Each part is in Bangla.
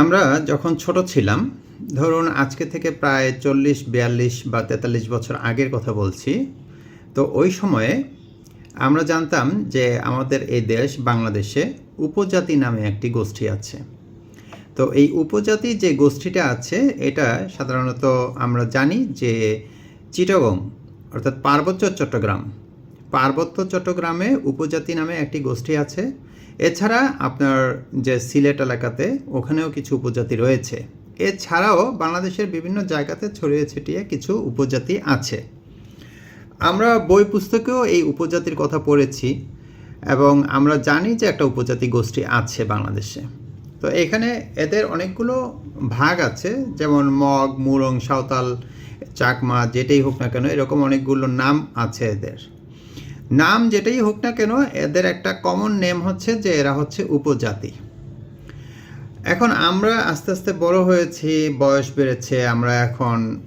আমরা যখন ছোট ছিলাম, ধরুন আজকে থেকে প্রায় চল্লিশ, বিয়াল্লিশ বা তেতাল্লিশ বছর আগের কথা বলছি, তো ওই সময়ে আমরা জানতাম যে আমাদের এই দেশ বাংলাদেশে উপজাতি নামে একটি গোষ্ঠী আছে। তো এই উপজাতি যে গোষ্ঠীটা আছে, এটা সাধারণত আমরা জানি যে চিটাগং, অর্থাৎ পার্বত্য চট্টগ্রাম। পার্বত্য চট্টগ্রামে উপজাতি নামে একটি গোষ্ঠী আছে। এছাড়া আপনার যে সিলেট এলাকাতে ওখানেও কিছু উপজাতি রয়েছে। এছাড়াও বাংলাদেশের বিভিন্ন জায়গাতে ছড়িয়ে ছিটিয়ে কিছু উপজাতি আছে। আমরা বই পুস্তকেও এই উপজাতির কথা পড়েছি এবং আমরা জানি যে একটা উপজাতি গোষ্ঠী আছে বাংলাদেশে। তো এখানে এদের অনেকগুলো ভাগ আছে, যেমন মগ, মুরং, সাঁওতাল, চাকমা, যেটাই হোক না কেন, এরকম অনেকগুলো নাম আছে এদের। নাম যেটাই হোক না কেন, এদের একটা কমন নেম হচ্ছে যে এরা হচ্ছে উপজাতি। এখন আমরা আস্তে আস্তে বড় হয়েছি, বয়স বেড়েছে, আমরা এখন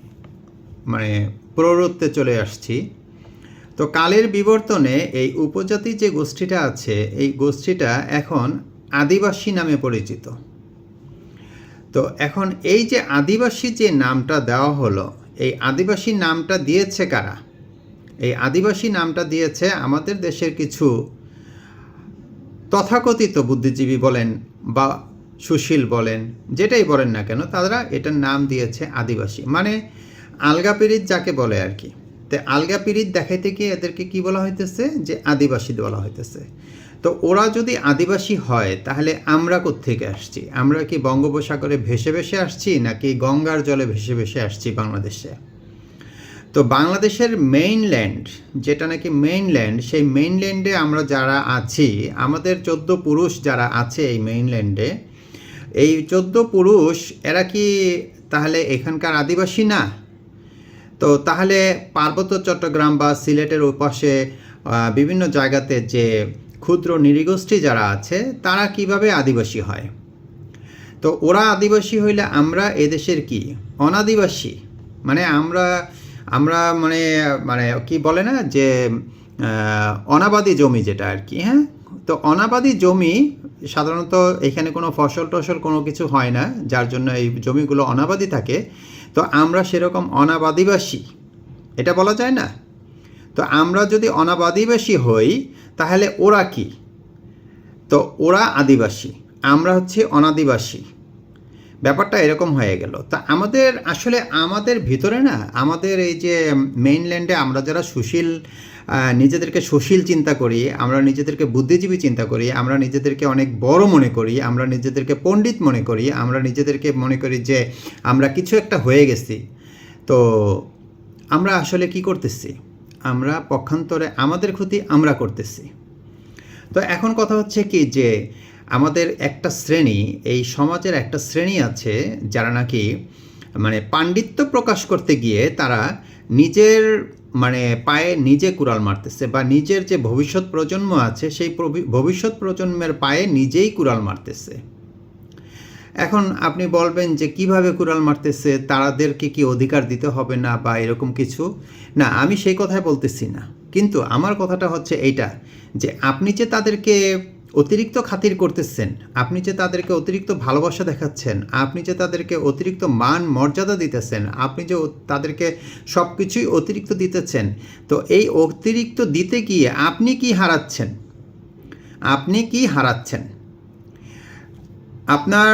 মানে প্রৌঢ়ত্বে চলে আসছি। তো কালের বিবর্তনে এই উপজাতি যে গোষ্ঠীটা আছে, এই গোষ্ঠীটা এখন আদিবাসী নামে পরিচিত। তো এখন এই যে আদিবাসী যে নামটা দেওয়া হলো, এই আদিবাসী নামটা দিয়েছে কারা? এই আদিবাসী নামটা দিয়েছে আমাদের দেশের কিছু তথাকথিত বুদ্ধিজীবী বলেন বা সুশীল বলেন, যেটাই বলেন না কেন, তারা এটার নাম দিয়েছে আদিবাসী। মানে আলগা পিরিত যাকে বলে আর কি। তো আলগা পিরিত দেখাইতে গিয়ে এদেরকে কি বলা হইতেছে? যে আদিবাসী বলা হইতেছে। তো ওরা যদি আদিবাসী হয়, তাহলে আমরা কোত্থেকে আসছি? আমরা কি বঙ্গোপসাগরে ভেসে ভেসে আসছি, নাকি গঙ্গার জলে ভেসে ভেসে আসছি বাংলাদেশে? তো বাংলাদেশের মেইনল্যান্ড যেটা নাকি মেইনল্যান্ড সেই মেইনল্যান্ডে আমরা যারা আছি, আমাদের চোদ্দ পুরুষ যারা আছে এই মেইনল্যান্ডে এই চোদ্দ পুরুষ, এরা কি তাহলে এখানকার আদিবাসী না? তো তাহলে পার্বত্য চট্টগ্রাম বা সিলেটের ওপাশে বিভিন্ন জায়গাতে যে ক্ষুদ্র নৃগোষ্ঠী যারা আছে, তারা কীভাবে আদিবাসী হয়? তো ওরা আদিবাসী হইলে আমরা এদেশের কি? অনাদিবাসী। মানে আমরা আমরা মানে মানে কি বলে না, যে অনাবাদি জমি যেটা আর কি হ্যাঁ? তো অনাবাদি জমি সাধারণত এখানে কোনো ফসল টসল কোনো কিছু হয় না, যার জন্য এই জমিগুলো অনাবাদি থাকে। তো আমরা সেরকম অনাবাদিবাসী, এটা বলা যায় না? তো আমরা যদি অনাবাদিবাসী হই, তাহলে ওরা কি? তো ওরা আদিবাসী, আমরা হচ্ছে অনাদিবাসী। ব্যাপারটা এরকম হয়ে গেল। তা আমাদের আসলে আমাদের ভিতরে না, আমাদের এই যে মেইনল্যান্ডে আমরা যারা সুশীল নিজেদেরকে সুশীল চিন্তা করি, আমরা নিজেদেরকে বুদ্ধিজীবী চিন্তা করি, আমরা নিজেদেরকে অনেক বড় মনে করি, আমরা নিজেদেরকে পণ্ডিত মনে করি, আমরা নিজেদেরকে মনে করি যে আমরা কিছু একটা হয়ে গেছি। তো আমরা আসলে কি করতেছি? আমরা পক্ষান্তরে আমাদের ক্ষতি আমরা করতেছি। তো এখন কথা হচ্ছে কি যে আমাদের একটা শ্রেণি, এই সমাজের একটা শ্রেণি আছে যারা নাকি মানে পাণ্ডিত্য প্রকাশ করতে গিয়ে তারা নিজের মানে পায়ে নিজে কুড়াল মারতেছে বা নিজের যে ভবিষ্যৎ প্রজন্ম আছে সেই ভবিষ্যৎ প্রজন্মের পায়ে নিজেই কুড়াল মারতেছে। এখন আপনি বলবেন যে কীভাবে কুড়াল মারতেছে তাদেরকে কি অধিকার দিতে হবে না বা এরকম কিছু? না, আমি সেই কথাই বলতেছি না। কিন্তু আমার কথাটা হচ্ছে এইটা যে আপনি যে তাদেরকে অতিরিক্ত খাতির করতেছেন। আপনি যে তাদেরকে অতিরিক্ত ভালোবাসা দেখাচ্ছেন, আপনি যে তাদেরকে অতিরিক্ত মান, মর্যাদা দিতেছেন, আপনি যে তাদেরকে সব কিছুই অতিরিক্ত দিতেছেন, তো এই অতিরিক্ত দিতে গিয়ে আপনি কি হারাচ্ছেন? আপনি কি হারাচ্ছেন? আপনার,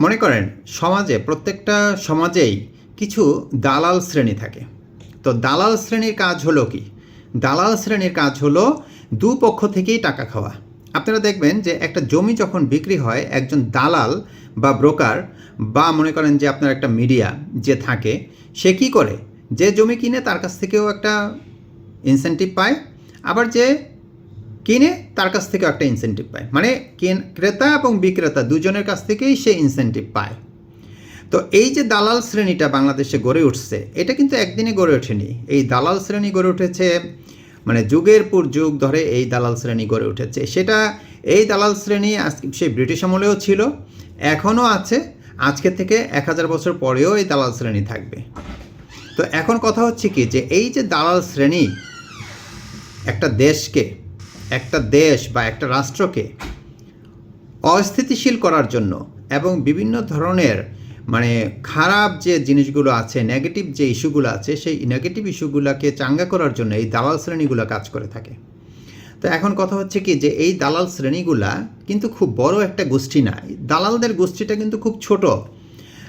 মনে করেন, সমাজে, প্রত্যেকটা সমাজেই কিছু দালাল শ্রেণি থাকে। তো দালাল শ্রেণির কাজ হলো কি? দালাল শ্রেণির কাজ হলো দুপক্ষ থেকেই টাকা খাওয়া। আপনারা দেখবেন যে একটা জমি যখন বিক্রি হয় একজন দালাল বা ব্রোকার বা মনে করেন যে আপনার একটা মিডিয়া যে থাকে, সে কি করে? যে জমি কিনে তার কাছ থেকেও একটা ইনসেন্টিভ পায়, আবার যে কিনে তার কাছ থেকেও একটা ইনসেন্টিভ পায়। মানে ক্রেতা এবং বিক্রেতা দুজনের কাছ থেকেই সে ইনসেন্টিভ পায়। তো এই যে দালাল শ্রেণীটা বাংলাদেশে গড়ে উঠছে, এটা কিন্তু একদিনে গড়ে ওঠেনি। এই দালাল শ্রেণি গড়ে উঠেছে মানে যুগের পর যুগ ধরে এই দালাল শ্রেণি গড়ে উঠেছে। সেটা এই দালাল শ্রেণি আজ- সেই ব্রিটিশ আমলেও ছিল, এখনও আছে। আজকে থেকে এক হাজার বছর পরেও এই দালাল শ্রেণি থাকবে। তো এখন কথা হচ্ছে কি যে, এই যে দালাল শ্রেণি একটা দেশকে, একটা দেশ বা একটা রাষ্ট্রকে অস্থিতিশীল করার জন্য এবং বিভিন্ন ধরনের মানে খারাপ যে জিনিসগুলো আছে নেগেটিভ যে ইস্যুগুলো আছে, সেই নেগেটিভ ইস্যুগুলোকে চাঙ্গা করার জন্য এই দালাল শ্রেণীগুলো কাজ করে থাকে। তো এখন কথা হচ্ছে কি যে এই দালাল শ্রেণীগুলা কিন্তু খুব বড় একটা গোষ্ঠী না। দালালদের গোষ্ঠীটা কিন্তু খুব ছোট।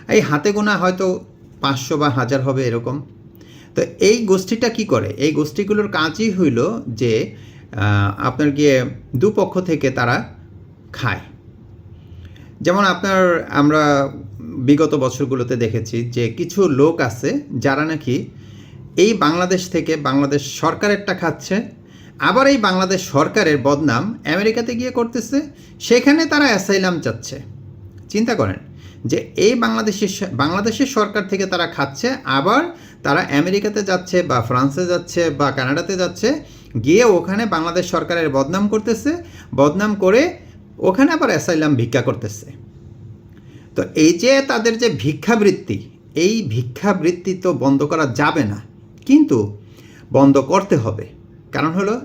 এই হাতে গোনা হয়তো পাঁচশো বা হাজার হবে এরকম। তো এই গোষ্ঠীটা কি করে? এই গোষ্ঠীগুলোর কাজই হইল যে আপনার গিয়ে দুপক্ষ থেকে তারা খায়। যেমন আপনার, আমরা বিগত বছরগুলোতে দেখেছি যে কিছু লোক আছে যারা নাকি এই বাংলাদেশ থেকে বাংলাদেশ সরকারেরটা খাচ্ছে, আবার এই বাংলাদেশ সরকারের বদনাম আমেরিকাতে গিয়ে করতেছে, সেখানে তারা অ্যাসাইলাম চাচ্ছে। চিন্তা করেন যে এই বাংলাদেশের বাংলাদেশের সরকার থেকে তারা খাচ্ছে, আবার তারা আমেরিকাতে যাচ্ছে বা ফ্রান্সে যাচ্ছে বা কানাডাতে যাচ্ছে, গিয়ে ওখানে বাংলাদেশ সরকারের বদনাম করতেছে, বদনাম করে ওখানে আবার অ্যাসাইলাম ভিক্ষা করতেছে। তো এই যে তাদের যে ভিক্ষাবৃত্তি, এই ভিক্ষাবৃত্তি তো বন্ধ করা যাবে না। কিন্তু বন্ধ করতে হবে। কারণ হলো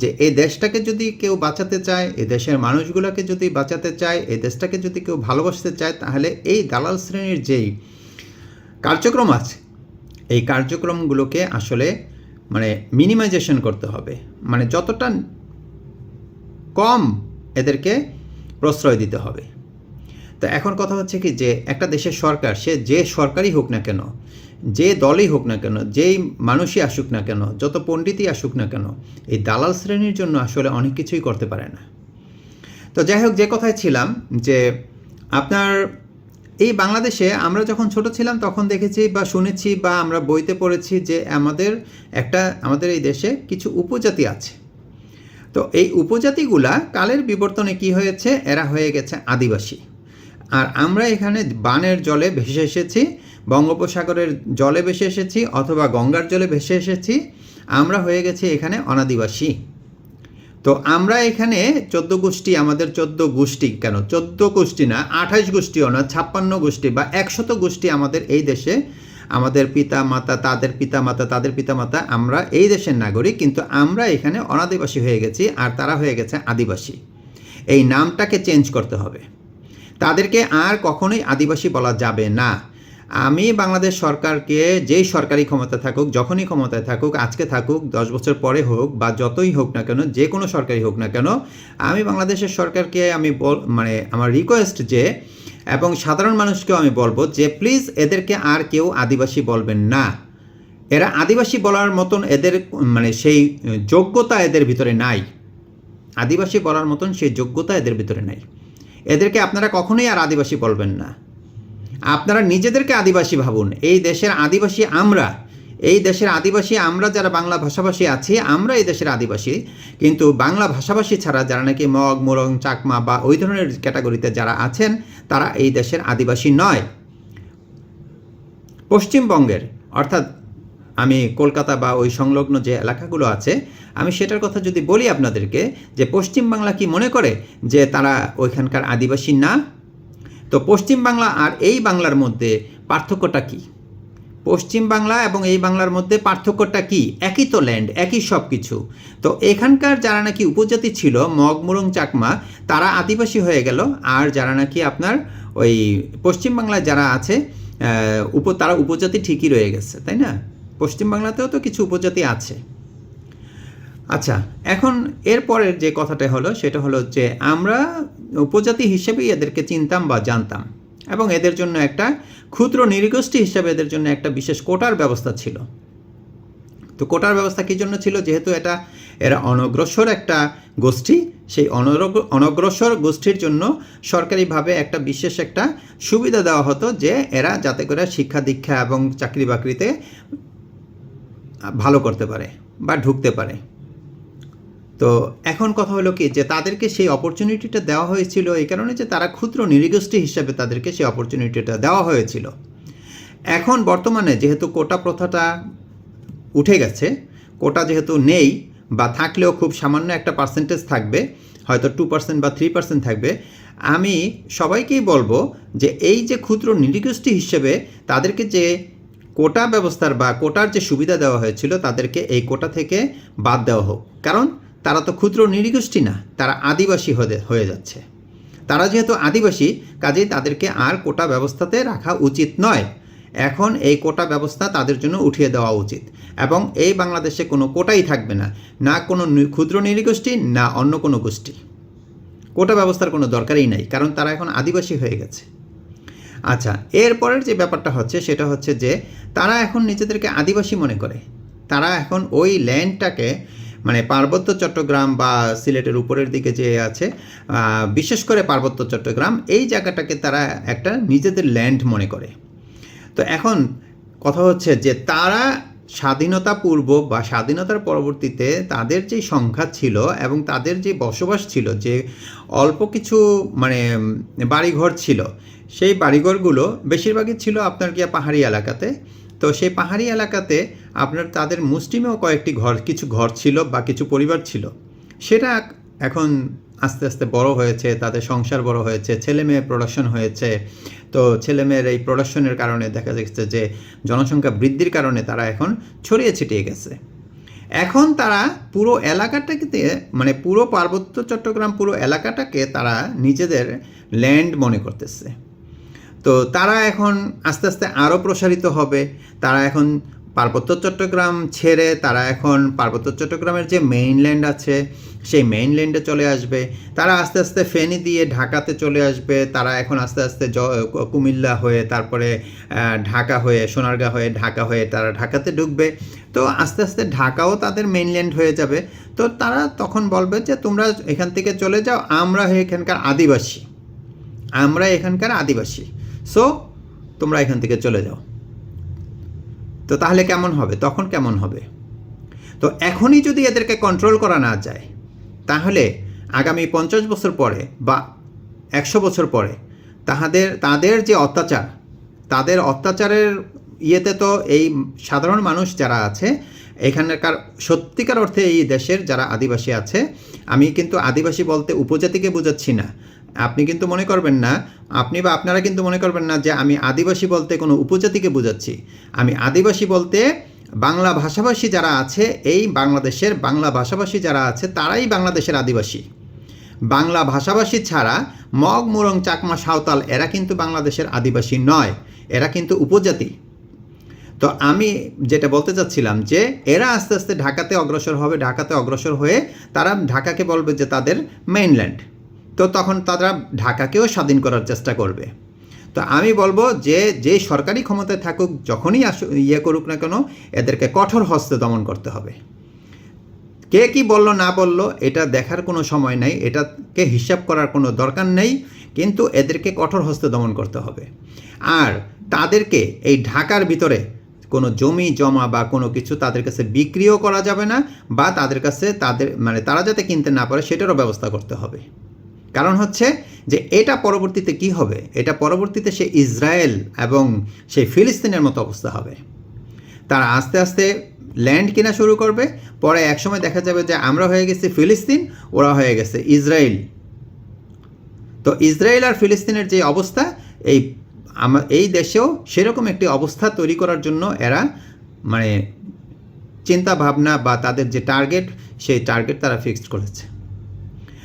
যে এই দেশটাকে যদি কেউ বাঁচাতে চায় এ দেশের মানুষগুলোকে যদি বাঁচাতে চায়, এই দেশটাকে যদি কেউ ভালোবাসতে চায়, তাহলে এই দালাল শ্রেণির যেই কার্যক্রম আছে, এই কার্যক্রমগুলোকে আসলে মানে মিনিমাইজেশন করতে হবে। মানে যতটা কম এদেরকে প্রশ্রয় দিতে হবে। তো এখন কথা হচ্ছে কি যে একটা দেশের সরকার, সে যে সরকারই হোক না কেন, যে দলই হোক না কেন, যেই মানুষই আসুক না কেন, যত পণ্ডিতই আসুক না কেন, এই দালাল শ্রেণির জন্য আসলে অনেক কিছুই করতে পারে না। তো যাই হোক, যে কথায় ছিলাম যে আপনার এই বাংলাদেশে আমরা যখন ছোট ছিলাম তখন দেখেছি বা শুনেছি বা আমরা বইতে পড়েছি যে আমাদের একটা, আমাদের এই দেশে কিছু উপজাতি আছে। তো এই উপজাতিগুলা কালের বিবর্তনে কি হয়েছে? এরা হয়ে গেছে আদিবাসী। আর আমরা এখানে বানের জলে ভেসে এসেছি, বঙ্গোপসাগরের জলে ভেসে এসেছি অথবা গঙ্গার জলে ভেসে এসেছি। আমরা হয়ে গেছি এখানে অনাদিবাসী। তো আমরা এখানে চোদ্দ গোষ্ঠী, আমাদের চোদ্দ গোষ্ঠী কেন? চোদ্দ গোষ্ঠী না, আঠাশ গোষ্ঠীও না, ছাপ্পান্ন গোষ্ঠী বা একশত গোষ্ঠী আমাদের এই দেশে। আমাদের পিতা মাতা, তাদের পিতা মাতা, তাদের পিতা মাতা, আমরা এই দেশের নাগরিক, কিন্তু আমরা এখানে অনাদিবাসী হয়ে গেছি আর তারা হয়ে গেছে আদিবাসী। এই নামটাকে চেঞ্জ করতে হবে। তাদেরকে আর কখনোই আদিবাসী বলা যাবে না। আমি বাংলাদেশ সরকারকে যেই সরকারি ক্ষমতা থাকুক, যখনই ক্ষমতায় থাকুক, আজকে থাকুক, দশ বছর পরে হোক, বা যতই হোক না কেন, যে কোনো সরকারি হোক না কেন, আমি বাংলাদেশের সরকারকে আমি বল মানে আমার রিকোয়েস্ট যে, এবং সাধারণ মানুষকেও আমি বলব যে প্লিজ এদেরকে আর কেউ আদিবাসী বলবেন না। এরা আদিবাসী বলার মতন এদের মানে সেই যোগ্যতা এদের ভিতরে নাই। আদিবাসী বলার মতন সেই যোগ্যতা এদের ভিতরে নাই। এদেরকে আপনারা কখনোই আর আদিবাসী বলবেন না। আপনারা নিজেদেরকে আদিবাসী ভাবুন। এই দেশের আদিবাসী আমরা, এই দেশের আদিবাসী আমরা যারা বাংলা ভাষাভাষী আছি, আমরা এই দেশের আদিবাসী। কিন্তু বাংলা ভাষাভাষী ছাড়া যারা নাকি মগ, মোরং, চাকমা বা ওই ধরনের ক্যাটাগরিতে যারা আছেন, তারা এই দেশের আদিবাসী নয়। পশ্চিমবঙ্গের, অর্থাৎ আমি কলকাতা বা ওই সংলগ্ন যে এলাকাগুলো আছে, আমি সেটার কথা যদি বলি আপনাদেরকে, যে পশ্চিমবাংলা কি মনে করে যে তারা ওইখানকার আদিবাসী না? তো পশ্চিমবাংলা আর এই বাংলার মধ্যে পার্থক্যটা কি? পশ্চিম বাংলা এবং এই বাংলার মধ্যে পার্থক্যটা কি? একই তো ল্যান্ড একই সব কিছু তো এখানকার যারা নাকি উপজাতি ছিল মগমুরং চাকমা, তারা আদিবাসী হয়ে গেল। আর যারা নাকি আপনার ওই পশ্চিমবাংলায় যারা আছে উপ, তারা উপজাতি ঠিকই রয়ে গেছে, তাই না? পশ্চিমবাংলাতেও তো কিছু উপজাতি আছে। আচ্ছা এখন এরপরের যে কথাটা হলো, সেটা হলো যে আমরা উপজাতি হিসেবেই এদেরকে চিনতাম বা জানতাম এবং এদের জন্য একটা ক্ষুদ্র নৃগোষ্ঠী হিসেবে এদের জন্য একটা বিশেষ কোটার ব্যবস্থা ছিল। তো কোটার ব্যবস্থা কী জন্য ছিল? যেহেতু এটা এরা অনগ্রসর একটা গোষ্ঠী, সেই অনগ্রসর গোষ্ঠীর জন্য সরকারিভাবে একটা বিশেষ একটা সুবিধা দেওয়া হতো যে এরা যাতে করে শিক্ষা দীক্ষা এবং চাকরি বাকরিতে ভালো করতে পারে বা ঢুকতে পারে। তো এখন কথা হলো কি যে তাদেরকে সেই অপরচুনিটিটা দেওয়া হয়েছিল এই কারণে যে তারা ক্ষুদ্র নৃগোষ্ঠী হিসাবে তাদেরকে সেই অপরচুনিটিটা দেওয়া হয়েছিল। এখন বর্তমানে যেহেতু কোটা প্রথাটা উঠে গেছে, কোটা যেহেতু নেই বা থাকলেও খুব সামান্য একটা পার্সেন্টেজ থাকবে, হয়তো টু পার্সেন্ট বা থ্রি পার্সেন্ট থাকবে, আমি সবাইকেই বলব যে এই যে ক্ষুদ্র নৃগোষ্ঠী হিসেবে তাদেরকে যে কোটা ব্যবস্থার বা কোটার যে সুবিধা দেওয়া হয়েছিল, তাদেরকে এই কোটা থেকে বাদ দেওয়া হোক। কারণ তারা তো ক্ষুদ্র নৃগোষ্ঠী না, তারা আদিবাসী হয়ে যাচ্ছে। তারা যেহেতু আদিবাসী, কাজেই তাদেরকে আর কোটা ব্যবস্থাতে রাখা উচিত নয়। এখন এই কোটা ব্যবস্থা তাদের জন্য উঠিয়ে দেওয়া উচিত। এবং এই বাংলাদেশে কোনো কোটাই থাকবে না না কোনো ক্ষুদ্র নৃগোষ্ঠী না অন্য কোনো গোষ্ঠী। কোটা ব্যবস্থার কোনো দরকারই নাই, কারণ তারা এখন আদিবাসী হয়ে গেছে। আচ্ছা এরপরের যে ব্যাপারটা হচ্ছে সেটা হচ্ছে যে তারা এখন নিজেদেরকে আদিবাসী মনে করে। তারা এখন ওই ল্যান্ডটাকে মানে পার্বত্য চট্টগ্রাম বা সিলেটের উপরের দিকে যে আছে বিশেষ করে পার্বত্য চট্টগ্রাম, এই জায়গাটাকে তারা একটা নিজেদের ল্যান্ড মনে করে। তো এখন কথা হচ্ছে যে তারা স্বাধীনতা পূর্ব বা স্বাধীনতার পরবর্তীতে তাদের যে সংখ্যা ছিল এবং তাদের যে বসবাস ছিল, যে অল্প কিছু মানে বাড়িঘর ছিল, সেই বাড়িঘরগুলো বেশিরভাগই ছিল আপনার গিয়া পাহাড়ি এলাকাতে। তো সেই পাহাড়ি এলাকাতে আপনার তাদের মুসলিমেও কয়েকটি ঘর, কিছু ঘর ছিল বা কিছু পরিবার ছিল। সেটা এখন আস্তে আস্তে বড় হয়েছে, তাদের সংসার বড় হয়েছে ছেলে মেয়ে প্রোডাকশন হয়েছে। তো ছেলে মেয়ের এই প্রোডাকশনের কারণে দেখা যাচ্ছে যে জনসংখ্যা বৃদ্ধির কারণে তারা এখন ছড়িয়ে ছিটিয়ে গেছে। এখন তারা পুরো এলাকাটাকে মানে পুরো পার্বত্য চট্টগ্রাম পুরো এলাকাটাকে তারা নিজেদের ল্যান্ড মনে করতেছে। তো তারা এখন আস্তে আস্তে আরও প্রসারিত হবে, তারা এখন পার্বত্য চট্টগ্রাম ছেড়ে তারা এখন পার্বত্য চট্টগ্রামের যে মেইনল্যান্ড আছে, সেই মেইনল্যান্ডে চলে আসবে। তারা আস্তে আস্তে ফেনী দিয়ে ঢাকাতে চলে আসবে। তারা এখন আস্তে আস্তে জ- কুমিল্লা হয়ে, তারপরে ঢাকা হয়ে, সোনারগাঁ হয়ে, ঢাকা হয়ে তারা ঢাকাতে ঢুকবে। তো আস্তে আস্তে ঢাকাও তাদের মেইনল্যান্ড হয়ে যাবে। তো তারা তখন বলবে যে, তোমরা এখান থেকে চলে যাও, আমরা এখানকার আদিবাসী। আমরা এখানকার আদিবাসী। সো তোমরা এখান থেকে চলে যাও। তো তাহলে কেমন হবে? তখন কেমন হবে? তো এখনই যদি এদেরকে কন্ট্রোল করা না যায়, তাহলে আগামী পঞ্চাশ বছর পরে বা একশো বছর পরে তাহাদের, তাদের যে অত্যাচার, তাদের অত্যাচারের ইয়েতে তো এই সাধারণ মানুষ যারা আছে, এখানকার সত্যিকার অর্থে এই দেশের যারা আদিবাসী আছে, আমি কিন্তু আদিবাসী বলতে উপজাতিকে বোঝাচ্ছি না। আপনি কিন্তু মনে করবেন না, আপনি বা আপনারা কিন্তু মনে করবেন না যে আমি আদিবাসী বলতে কোনো উপজাতিকে বোঝাচ্ছি। আমি আদিবাসী বলতে বাংলা ভাষাভাষী যারা আছে, এই বাংলাদেশের বাংলা ভাষাভাষী যারা আছে, তারাই বাংলাদেশের আদিবাসী। বাংলা ভাষাভাষী ছাড়া মগ, মুরং, চাকমা, সাঁওতাল, এরা কিন্তু বাংলাদেশের আদিবাসী নয়, এরা কিন্তু উপজাতি। তো আমি যেটা বলতে চাচ্ছিলাম যে, এরা আস্তে আস্তে ঢাকাতে অগ্রসর হবে, ঢাকাতে অগ্রসর হয়ে তারা ঢাকাকে বলবে যে তাদের মেইনল্যান্ড তো তখন তারা ঢাকাকেও স্বাধীন করার চেষ্টা করবে। তো আমি বলব যে যে সরকারি ক্ষমতায় থাকুক, যখনই আসু ইয়ে করুক না কেন, এদেরকে কঠোর হস্তে দমন করতে হবে। কে কি বলল, না বলল, এটা দেখার কোনো সময় নেই, এটাকে হিসাব করার কোনো দরকার নেই, কিন্তু এদেরকে কঠোর হস্তে দমন করতে হবে। আর তাদেরকে এই ঢাকার ভিতরে কোনো জমি, জমা বা কোনো কিছু তাদের কাছে বিক্রিও করা যাবে না, বা তাদের কাছে তাদের মানে তারা যাতে কিনতে না পারে, সেটারও ব্যবস্থা করতে হবে। কারণ হচ্ছে যে এটা পরবর্তীতে কি হবে? এটা পরবর্তীতে সে ইসরায়েল এবং সেই ফিলিস্তিনের মতো অবস্থা হবে। তারা আস্তে আস্তে ল্যান্ড কেনা শুরু করবে। পরে একসময় দেখা যাবে যে আমরা হয়ে গেছি ফিলিস্তিন, ওরা হয়ে গেছে ইসরায়েল। তো ইসরায়েল আর ফিলিস্তিনের যে অবস্থা, এই এই দেশেও সেরকম একটি অবস্থা তৈরি করার জন্য এরা মানে চিন্তা ভাবনা বা তাদের যে টার্গেট সেই টার্গেট তারা ফিক্সড করেছে।